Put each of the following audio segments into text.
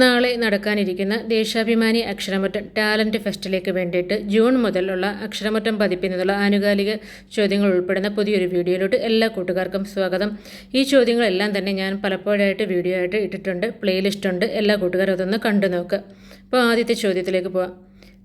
നാളെ നടക്കാനിരിക്കുന്ന ദേശാഭിമാനി അക്ഷരമറ്റം ടാലന്റ് ഫെസ്റ്റിലേക്ക് വേണ്ടിയിട്ട് ജൂൺ മുതലുള്ള അക്ഷരമറ്റം പതിപ്പിനുള്ള ആനുകാലിക ചോദ്യങ്ങൾ ഉൾപ്പെടുന്ന പുതിയൊരു വീഡിയോയിലോട്ട് എല്ലാ കൂട്ടുകാർക്കും സ്വാഗതം. ഈ ചോദ്യങ്ങളെല്ലാം തന്നെ ഞാൻ പലപ്പോഴായിട്ട് വീഡിയോ ആയിട്ട് ഇട്ടിട്ടുണ്ട് പ്ലേലിസ്റ്റ് ഉണ്ട്. എല്ലാ കൂട്ടുകാരും അതൊന്ന് കണ്ടു നോക്കുക അപ്പോൾ ആദ്യത്തെ ചോദ്യത്തിലേക്ക് പോവാം.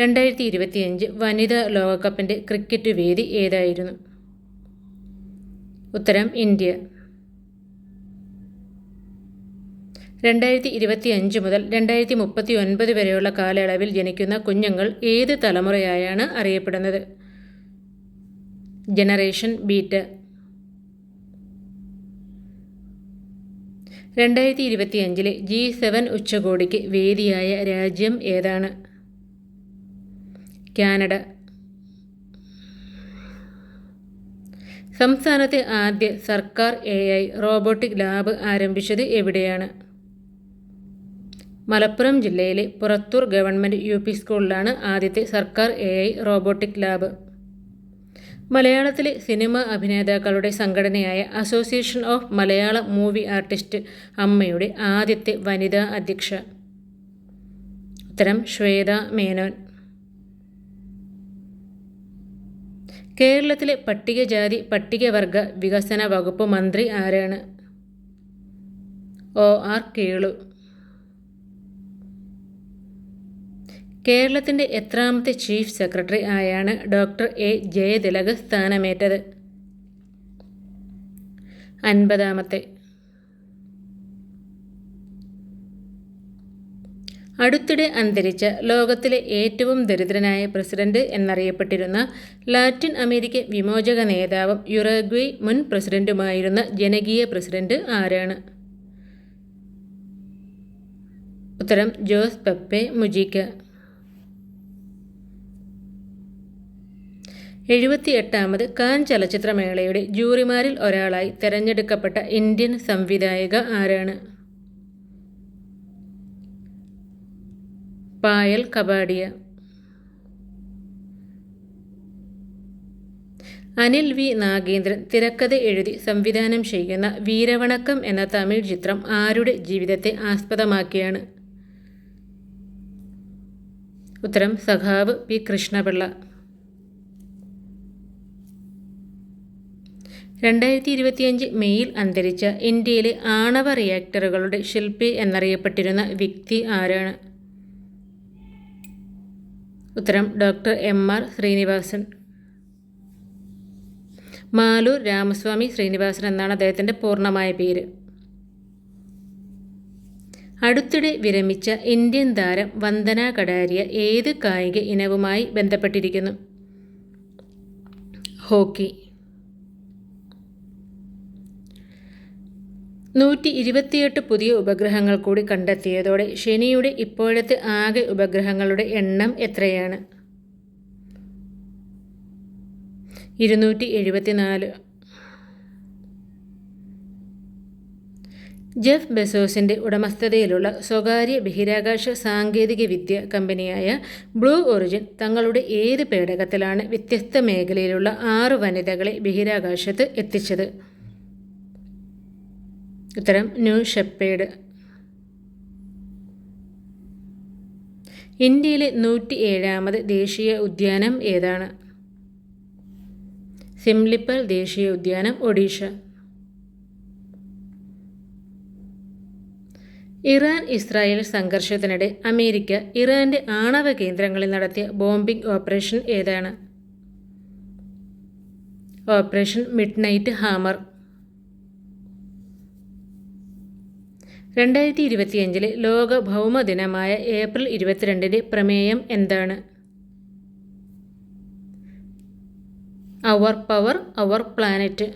രണ്ടായിരത്തി ഇരുപത്തിയഞ്ച് വനിതാ ലോകകപ്പിന്റെ ക്രിക്കറ്റ് വേദി ഏതായിരുന്നു? ഉത്തരം ഇന്ത്യ. രണ്ടായിരത്തി ഇരുപത്തി അഞ്ച് മുതൽ രണ്ടായിരത്തി മുപ്പത്തി ഒൻപത് വരെയുള്ള കാലയളവിൽ ജനിക്കുന്ന കുഞ്ഞുങ്ങൾ ഏത് തലമുറയായാണ് അറിയപ്പെടുന്നത്? Generation beta. രണ്ടായിരത്തി ഇരുപത്തി അഞ്ചിലെ ജി സെവൻ ഉച്ചകോടിക്ക് വേദിയായ രാജ്യം ഏതാണ്? കാനഡ. സംസ്ഥാനത്തെ ആദ്യ സർക്കാർ എ റോബോട്ടിക് ലാബ് ആരംഭിച്ചത് എവിടെയാണ്? മലപ്പുറം ജില്ലയിലെ പുറത്തൂർ ഗവൺമെന്റ് യു പി സ്കൂളിലാണ് ആദ്യത്തെ സർക്കാർ എ ഐ റോബോട്ടിക് ലാബ്. മലയാളത്തിലെ സിനിമ അഭിനേതാക്കളുടെ സംഘടനയായ association of Malayalam movie artist അമ്മയുടെ ആദ്യത്തെ വനിതാ അധ്യക്ഷ. ഉത്തരം ശ്വേത മേനോൻ. കേരളത്തിലെ പട്ടികജാതി പട്ടികവർഗ വികസന വകുപ്പ് മന്ത്രി ആരാണ്? O R Kelu. കേരളത്തിന്റെ എത്രാമത്തെ ചീഫ് സെക്രട്ടറി ആയാണ് ഡോക്ടർ എ ജയതിലക് സ്ഥാനമേറ്റത്. അൻപതാമത്തെ. അടുത്തിടെ അന്തരിച്ച ലോകത്തിലെ ഏറ്റവും ദരിദ്രനായ പ്രസിഡന്റ് എന്നറിയപ്പെട്ടിരുന്ന ലാറ്റിൻ അമേരിക്ക വിമോചക നേതാവും യുറഗ്വേ മുൻ പ്രസിഡന്റുമായിരുന്ന ജനകീയ പ്രസിഡന്റ് ആരാണ്? ഉത്തരം ജോസ് പെപ്പെ മുജിക്ക. എഴുപത്തിയെട്ടാമത് കാൻ ചലച്ചിത്രമേളയുടെ ജൂറിമാരിൽ ഒരാളായി തെരഞ്ഞെടുക്കപ്പെട്ട ഇന്ത്യൻ സംവിധായക ആരാണ്? പായൽ കബാഡിയ. അനിൽ വി നാഗേന്ദ്രൻ തിരക്കഥ എഴുതി സംവിധാനം ചെയ്യുന്ന വീരവണക്കം എന്ന തമിഴ് ചിത്രം ആരുടെ ജീവിതത്തെ ആസ്പദമാക്കിയാണ്? ഉത്തരം സഖാവ് പി കൃഷ്ണപിള്ള. രണ്ടായിരത്തി ഇരുപത്തിയഞ്ച് മെയ്യിൽ അന്തരിച്ച ഇന്ത്യയിലെ ആണവ റിയാക്ടറുകളുടെ ശില്പി എന്നറിയപ്പെട്ടിരുന്ന വ്യക്തി ആരാണ്? ഉത്തരം doctor M R Srinivasan. Malur Ramaswamy Srinivasan എന്നാണ് അദ്ദേഹത്തിന്റെ പൂർണമായ പേര്. അടുത്തിടെ വിരമിച്ച ഇന്ത്യൻ താരം വന്ദന കടാരിയ ഏത് കായിക ഇനവുമായി ബന്ധപ്പെട്ടിരിക്കുന്നു? ഹോക്കി. നൂറ്റി ഇരുപത്തിയെട്ട് പുതിയ ഉപഗ്രഹങ്ങൾ കൂടി കണ്ടെത്തിയതോടെ ശനിയുടെ ഇപ്പോഴത്തെ ആകെ ഉപഗ്രഹങ്ങളുടെ എണ്ണം എത്രയാണ്? ഇരുന്നൂറ്റി എഴുപത്തിനാല് ജെഫ് ബെസോസിന്റെ ഉടമസ്ഥതയിലുള്ള സ്വകാര്യ ബഹിരാകാശ സാങ്കേതിക വിദ്യ കമ്പനിയായ ബ്ലൂ ഒറിജിൻ തങ്ങളുടെ ഏത് പേടകത്തിലാണ് വ്യത്യസ്ത മേഖലയിലുള്ള ആറ് വനിതകളെ ബഹിരാകാശത്ത് എത്തിച്ചത്? ഉത്തരം ന്യൂ ഷെപ്പേഡ്. ഇന്ത്യയിലെ നൂറ്റി ഏഴാമത് ദേശീയ ഉദ്യാനം ഏതാണ്? സിംലിപ്പൽ ദേശീയ ഉദ്യാനം ഒഡീഷ. ഇറാൻ ഇസ്രായേൽ സംഘർഷത്തിനിടെ അമേരിക്ക ഇറാന്റെ ആണവ കേന്ദ്രങ്ങളിൽ നടത്തിയ ബോംബിംഗ് ഓപ്പറേഷൻ ഏതാണ്? Operation midnight hammer. രണ്ടായിരത്തി ഇരുപത്തിയഞ്ചിലെ ലോക ഭൗമദിനമായ ഏപ്രിൽ ഇരുപത്തിരണ്ടിന്റെ പ്രമേയം എന്താണ്? Our power our planet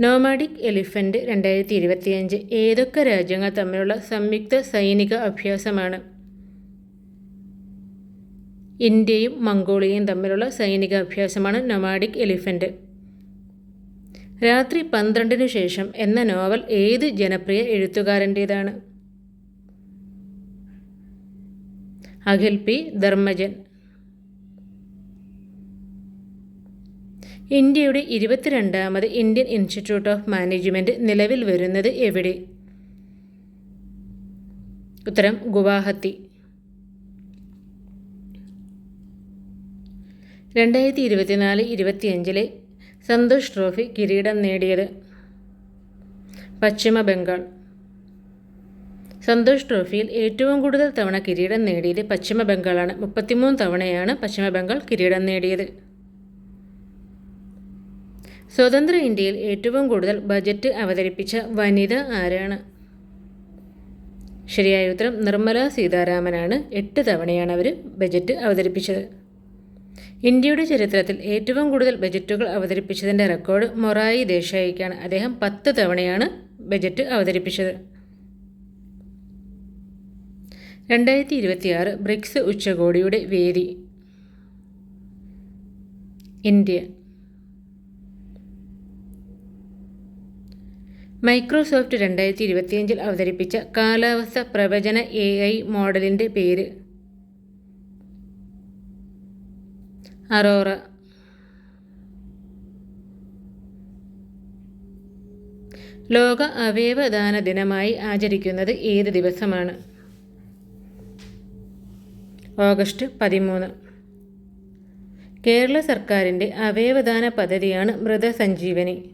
nomadic elephant രണ്ടായിരത്തി ഇരുപത്തിയഞ്ച് ഏതൊക്കെ രാജ്യങ്ങൾ തമ്മിലുള്ള സംയുക്ത സൈനിക അഭ്യാസമാണ്? ഇന്ത്യയും മംഗോളിയയും തമ്മിലുള്ള സൈനിക അഭ്യാസമാണ് നൊമാഡിക് എലിഫന്റ് രാത്രി പന്ത്രണ്ടിനു ശേഷം എന്ന നോവൽ ഏത് ജനപ്രിയ എഴുത്തുകാരന്റേതാണ്? അഖിൽ പി. ധർമ്മജൻ. ഇന്ത്യയുടെ ഇരുപത്തിരണ്ടാമത് ഇന്ത്യൻ ഇൻസ്റ്റിറ്റ്യൂട്ട് ഓഫ് മാനേജ്മെന്റ് നിലവിൽ വരുന്നത് എവിടെ? ഉത്തരം ഗുവാഹത്തി. രണ്ടായിരത്തി ഇരുപത്തിനാല് ഇരുപത്തിയഞ്ചിലെ സന്തോഷ് ട്രോഫി കിരീടം നേടിയത് പശ്ചിമ ബംഗാൾ. സന്തോഷ് ട്രോഫിയിൽ ഏറ്റവും കൂടുതൽ തവണ കിരീടം നേടിയത് പശ്ചിമ ബംഗാളാണ്. മുപ്പത്തിമൂന്ന് തവണയാണ് പശ്ചിമ ബംഗാൾ കിരീടം നേടിയത്. സ്വതന്ത്ര ഇന്ത്യയിൽ ഏറ്റവും കൂടുതൽ ബജറ്റ് അവതരിപ്പിച്ച വനിത ആരാണ്? ശരിയായ ഉത്തരം നിർമ്മല സീതാരാമനാണ്. എട്ട് തവണയാണ് അവർ ബജറ്റ് അവതരിപ്പിച്ചത്. ഇന്ത്യയുടെ ചരിത്രത്തിൽ ഏറ്റവും കൂടുതൽ ബജറ്റുകൾ അവതരിപ്പിച്ചതിന്റെ റെക്കോർഡ് മൊറായി ദേശായിക്കാണ്. അദ്ദേഹം പത്ത് തവണയാണ് ബജറ്റ് അവതരിപ്പിച്ചത്. രണ്ടായിരത്തി ഇരുപത്തിയാറ് ബ്രിക്സ് ഉച്ചകോടിയുടെ വേദി. ഇന്ത്യ. മൈക്രോസോഫ്റ്റ് രണ്ടായിരത്തി ഇരുപത്തിയഞ്ചിൽ അവതരിപ്പിച്ച കാലാവസ്ഥ പ്രവചന എ ഐ മോഡലിന്റെ പേര്. അറോറ. ലോക അവയവദാന ദിനമായി ആചരിക്കുന്നത് ഏത് ദിവസമാണ്? ഓഗസ്റ്റ് പതിമൂന്ന്. കേരള സർക്കാരിന്റെ അവയവദാന പദ്ധതിയാണ് മൃതസഞ്ജീവനി.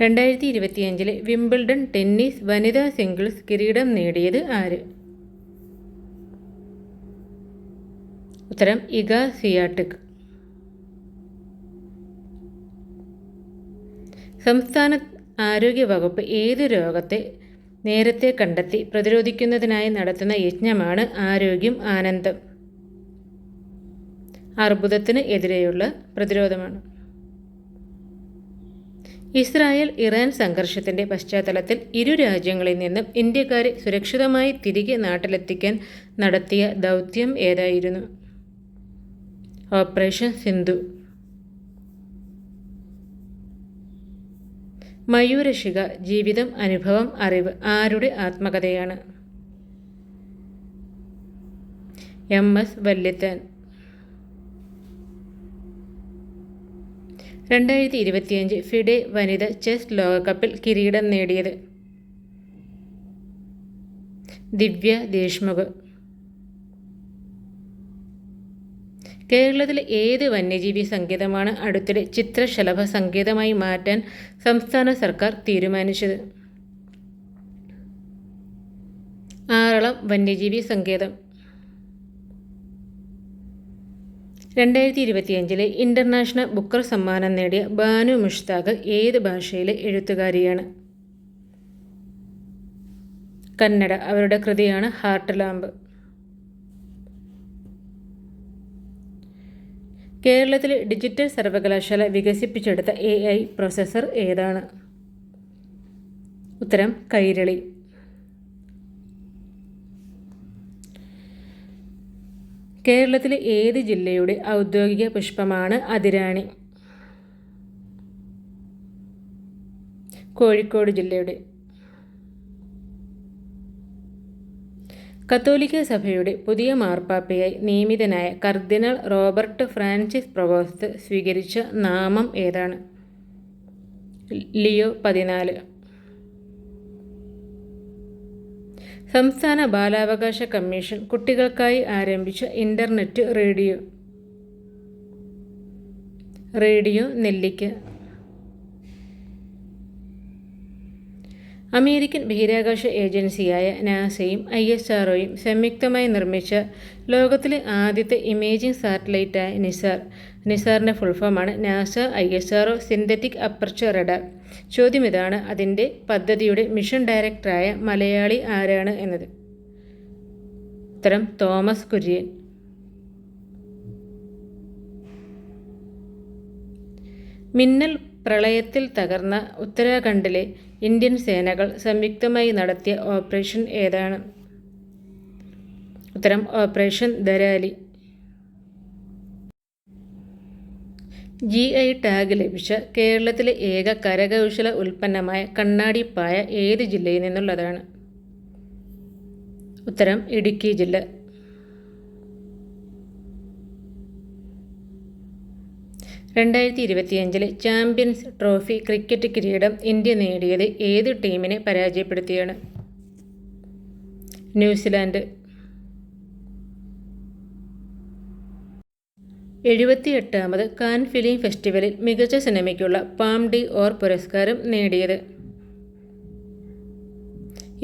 രണ്ടായിരത്തി ഇരുപത്തിയഞ്ചിലെ വിംബിൾഡൺ ടെന്നീസ് വനിതാ സിംഗിൾസ് കിരീടം നേടിയത് ആര്? ഉത്തരം ഇഗ സിയാട്ടിക്. സംസ്ഥാന ആരോഗ്യ വകുപ്പ് ഏത് രോഗത്തെ നേരത്തെ കണ്ടെത്തി പ്രതിരോധിക്കുന്നതിനായി നടത്തുന്ന യജ്ഞമാണ് ആരോഗ്യം ആനന്ദം. അർബുദത്തിന് എതിരെയുള്ള പ്രതിരോധമാണ്. ഇസ്രായേൽ ഇറാൻ സംഘർഷത്തിന്റെ പശ്ചാത്തലത്തിൽ ഇരു രാജ്യങ്ങളിൽ നിന്നും ഇന്ത്യക്കാരെ സുരക്ഷിതമായി തിരികെ നാട്ടിലെത്തിക്കാൻ നടത്തിയ ദൗത്യം ഏതായിരുന്നു? ഓപ്പറേഷൻ സിന്ധു. മയൂരശിക ജീവിതം അനുഭവം അറിവ് ആരുടെ ആത്മകഥയാണ്? M S Valiathan. രണ്ടായിരത്തി ഇരുപത്തിയഞ്ച് ഫിഡെ വനിത ചെസ് ലോകകപ്പിൽ കിരീടം നേടിയത് ദിവ്യ ദേശ്മുഖ്. കേരളത്തിലെ ഏത് വന്യജീവി സങ്കേതമാണ് അടുത്തിടെ ചിത്രശലഭ സങ്കേതമായി മാറ്റാൻ സംസ്ഥാന സർക്കാർ തീരുമാനിച്ചത്? ആറളം വന്യജീവി സങ്കേതം. രണ്ടായിരത്തി ഇരുപത്തിയഞ്ചിലെ ഇന്റർനാഷണൽ ബുക്കർ സമ്മാനം നേടിയ ബാനു മുഷ്താഖ് ഏത് ഭാഷയിലെ എഴുത്തുകാരിയാണ്? കന്നഡ. അവരുടെ കൃതിയാണ് ഹാർട്ട് ലാമ്പ്. കേരളത്തിലെ ഡിജിറ്റൽ സർവകലാശാല വികസിപ്പിച്ചെടുത്ത എ ഐ പ്രൊസസ്സർ ഏതാണ്? ഉത്തരം കൈരളി. കേരളത്തിലെ ഏത് ജില്ലയുടെ ഔദ്യോഗിക പുഷ്പമാണ് അതിരാണി? കോഴിക്കോട് ജില്ലയുടെ. കത്തോലിക്ക സഭയുടെ പുതിയ മാർപ്പാപ്പയായി നിയമിതനായ കർദിനൽ റോബർട്ട് ഫ്രാൻസിസ് പ്രൊവോസ്ത് സ്വീകരിച്ച നാമം ഏതാണ്? ലിയോ പതിനാല്. സംസ്ഥാന ബാലാവകാശ കമ്മീഷൻ കുട്ടികൾക്കായി ആരംഭിച്ച internet radio. Radio Nellikka. American ബഹിരാകാശ ഏജൻസിയായ നാസയും ഐ എസ് ആർഒയും സംയുക്തമായി നിർമ്മിച്ച ലോകത്തിലെ ആദ്യത്തെ ഇമേജിംഗ് സാറ്റലൈറ്റായ നിസാർ. നിസാറിന്റെ ഫുൾഫോമാണ് NASA I S R O synthetic aperture radar. ചോദ്യം ഇതാണ് അതിന്റെ പദ്ധതിയുടെ മിഷൻ ഡയറക്ടറായ മലയാളി ആരാണ് എന്നത്? ഉത്തരം തോമസ് കുര്യൻ. മിന്നൽ പ്രളയത്തിൽ തകർന്ന ഉത്തരാഖണ്ഡിലെ ഇന്ത്യൻ സേനകൾ സംയുക്തമായി നടത്തിയ ഓപ്പറേഷൻ ഏതാണ്? ഉത്തരം operation Dharali G I tag ലഭിച്ച കേരളത്തിലെ ഏക കരകൗശല ഉൽപ്പന്നമായ കണ്ണാടിപ്പായ ഏത് ജില്ലയിൽ നിന്നുള്ളതാണ്? ഉത്തരം ഇടുക്കി ജില്ല. രണ്ടായിരത്തി ഇരുപത്തിയഞ്ചിലെ ചാമ്പ്യൻസ് ട്രോഫി ക്രിക്കറ്റ് കിരീടം ഇന്ത്യ നേടിയത് ഏത് ടീമിനെ പരാജയപ്പെടുത്തിയാണ്? ന്യൂസിലാൻഡ്. എഴുപത്തിയെട്ടാമത് കാൻ ഫിലിം ഫെസ്റ്റിവലിൽ മികച്ച സിനിമയ്ക്കുള്ള പാം ഡി ഓർ പുരസ്കാരം നേടിയത്.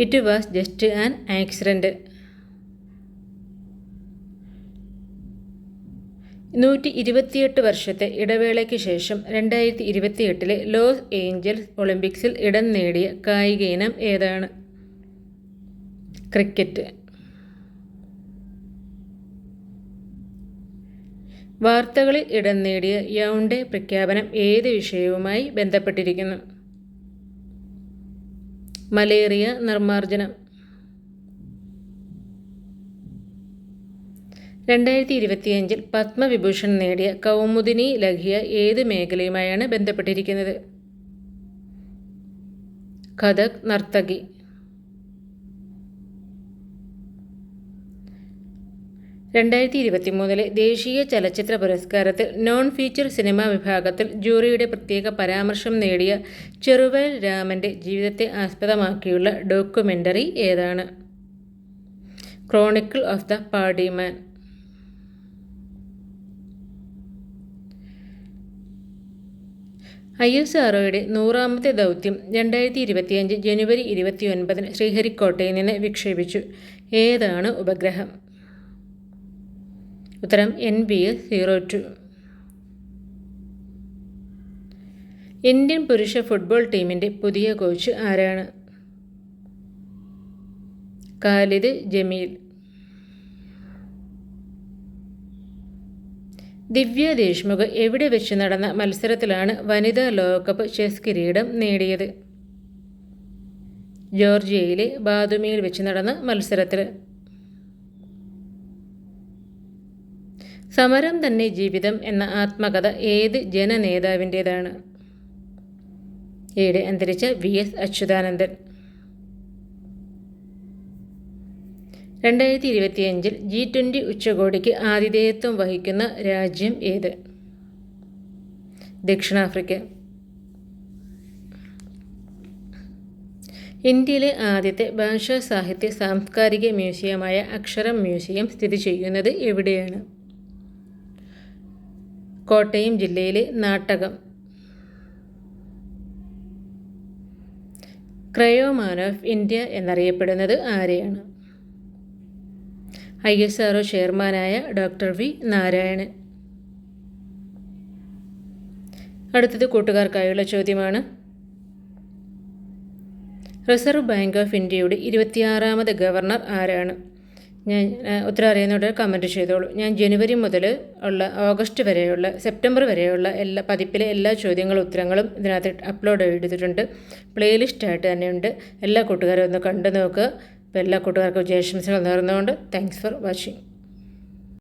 It was just an accident നൂറ്റി ഇരുപത്തിയെട്ട് വർഷത്തെ ഇടവേളയ്ക്ക് ശേഷം രണ്ടായിരത്തി ഇരുപത്തിയെട്ടിലെ ലോസ് ഏഞ്ചൽസ് ഒളിമ്പിക്സിൽ ഇടം നേടിയ കായിക ഇനം ഏതാണ്? ക്രിക്കറ്റ്. വാർത്തകളിൽ ഇടം നേടിയ യൗണ്ടെ പ്രഖ്യാപനം ഏത് വിഷയവുമായി ബന്ധപ്പെട്ടിരിക്കുന്നു? മലേറിയ നിർമ്മാർജനം. രണ്ടായിരത്തി ഇരുപത്തിയഞ്ചിൽ പത്മവിഭൂഷൺ നേടിയ കൗമുദിനി ലഘിയ ഏത് മേഖലയുമായാണ് ബന്ധപ്പെട്ടിരിക്കുന്നത്? കഥക് നർത്തകി. രണ്ടായിരത്തി ഇരുപത്തി മൂന്നിലെ ദേശീയ ചലച്ചിത്ര പുരസ്കാരത്തിൽ നോൺ ഫീച്ചർ സിനിമ വിഭാഗത്തിൽ ജൂറിയുടെ പ്രത്യേക പരാമർശം നേടിയ ചെറുവയൽ രാമന്റെ ജീവിതത്തെ ആസ്പദമാക്കിയുള്ള ഡോക്യുമെന്ററി ഏതാണ്? Chronicle of the Padman I S ആർഒയുടെ നൂറാമത്തെ ദൗത്യം രണ്ടായിരത്തി ഇരുപത്തിയഞ്ച് ജനുവരി ഇരുപത്തിയൊൻപതിന് ശ്രീഹരിക്കോട്ടയിൽ നിന്ന് വിക്ഷേപിച്ചു. ഏതാണ് ഉപഗ്രഹം? ഉത്തരം N B S zero two. Indian പുരുഷ ഫുട്ബോൾ ടീമിന്റെ പുതിയ കോച്ച് ആരാണ്? കാലിദ് ജമീൽ. ദിവ്യ ദേശ്മുഖ് എവിടെ വെച്ച് നടന്ന മത്സരത്തിലാണ് വനിതാ ലോകകപ്പ് ചെസ് കിരീടം നേടിയത്? ജോർജിയയിലെ ബാദുമിയിൽ വെച്ച് നടന്ന മത്സരത്തിൽ. സമരം തന്നെ ജീവിതം എന്ന ആത്മകഥ ഏത് ജനനേതാവിന്റേതാണ്? ഈയിടെ അന്തരിച്ച വി എസ് അച്യുതാനന്ദൻ. രണ്ടായിരത്തി ഇരുപത്തിയഞ്ചിൽ ജി ട്വന്റി ഉച്ചകോടിക്ക് ആതിഥേയത്വം വഹിക്കുന്ന രാജ്യം ഏത്? ദക്ഷിണാഫ്രിക്ക. ഇന്ത്യയിലെ ആദ്യത്തെ ഭാഷാ സാഹിത്യ സാംസ്കാരിക മ്യൂസിയമായ അക്ഷരം മ്യൂസിയം സ്ഥിതി ചെയ്യുന്നത് എവിടെയാണ്? കോട്ടയം ജില്ലയിലെ നാട്ടകം. ക്രയോമാൻ ഓഫ് ഇന്ത്യ എന്നറിയപ്പെടുന്നത് ആരെയാണ്? ഐ എസ് ആർ ചെയർമാനായ ഡോക്ടർ വി നാരായണൻ. അടുത്തത് കൂട്ടുകാർക്കായുള്ള ചോദ്യമാണ്. റിസർവ് ബാങ്ക് ഓഫ് ഇന്ത്യയുടെ ഇരുപത്തിയാറാമത് ഗവർണർ ആരാണ്? ഞാൻ ഉത്തരം അറിയുന്നവരുടെ കമന്റ് ചെയ്തോളൂ. ഞാൻ ജനുവരി മുതൽ ഉള്ള ഓഗസ്റ്റ് വരെയുള്ള സെപ്റ്റംബർ വരെയുള്ള എല്ലാ പതിപ്പിലെ എല്ലാ ചോദ്യങ്ങളും ഉത്തരങ്ങളും ഇതിനകത്ത് അപ്ലോഡ് ചെയ്തിട്ടുണ്ട്. പ്ലേലിസ്റ്റായിട്ട് തന്നെയുണ്ട് എല്ലാ കൂട്ടുകാരും ഒന്ന് കണ്ടു നോക്കുക. അപ്പോൾ എല്ലാ കൂട്ടുകാർക്കും വിജയാശംസകൾ നേർന്നുകൊണ്ട് താങ്ക്സ് ഫോർ വാച്ചിങ്